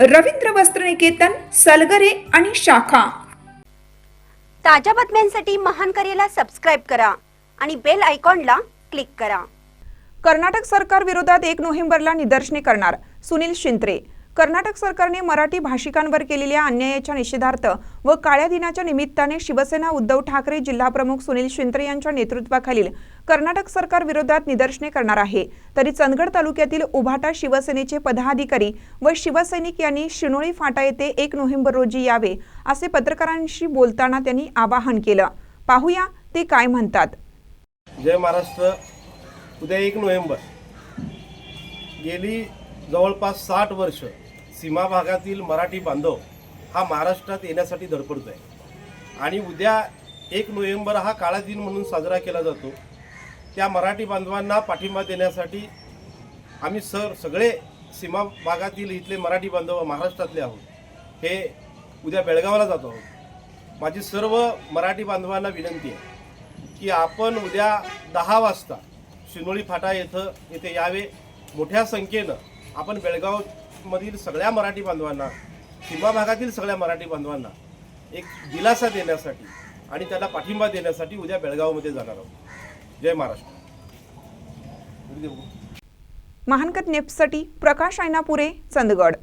रवींद्र वस्त्रनिकेतन सलगरे आणि शाखा. ताज्या बातम्यांसाठी महान करेला सबस्क्राईब करा आणि बेल आयकॉनला क्लिक करा. कर्नाटक सरकार विरोधात एक नोव्हेंबरला निदर्शने करणार सुनील शिंत्रे. कर्नाटक सरकारने मराठी भाषिकांवर केलेल्या अन्यायाच्या निषेधार्थ व काळ्या दिनाच्या निमित्ताने शिवसेना उद्धव ठाकरे जिल्हाप्रमुख सुनील शिंत्रे यांच्या नेतृत्वाखालील कर्नाटक सरकार विरोधात निदर्शने करणार आहे. तरी चंदगड तालुक्यातील उभाटा शिवसेनेचे पदाधिकारी व शिवसैनिक यांनी शिनोळी फाटा येथे एक नोव्हेंबर रोजी यावे असे पत्रकारांशी बोलताना त्यांनी आवाहन केलं. पाहूया ते काय म्हणतात. जय महाराष्ट्र. उद्या एक नोव्हेंबर. गेली जवळपास साठ वर्ष सीमा भागातील मराठी बांधव हा महाराष्ट्रात येण्यासाठी धडपडतो आहे. आणि उद्या एक नोव्हेंबर हा काळा दिन म्हणून साजरा केला जातो. त्या मराठी बांधवांना पाठिंबा देण्यासाठी आम्ही सर सगळे सीमा भागातील इथले मराठी बांधव महाराष्ट्रातले आहोत. हे उद्या बेळगावला जातो आहोत. माझी सर्व मराठी बांधवांना विनंती आहे की आपण उद्या दहा वाजता शिनोळी फाटा येथं येथे यावे. मोठ्या संख्येनं आपण बेळगाव मधील सगळ्या मराठी बांधवांना सीमा भागातील सगळ्या मराठी बांधवांना एक दिलासा देण्यासाठी आणि त्याला पाठिंबा देण्यासाठी उद्या बेळगावमध्ये जाणार आहोत. जय महाराष्ट्र. महानकत नेपसाठी प्रकाश ऐनापुरे चंदगड.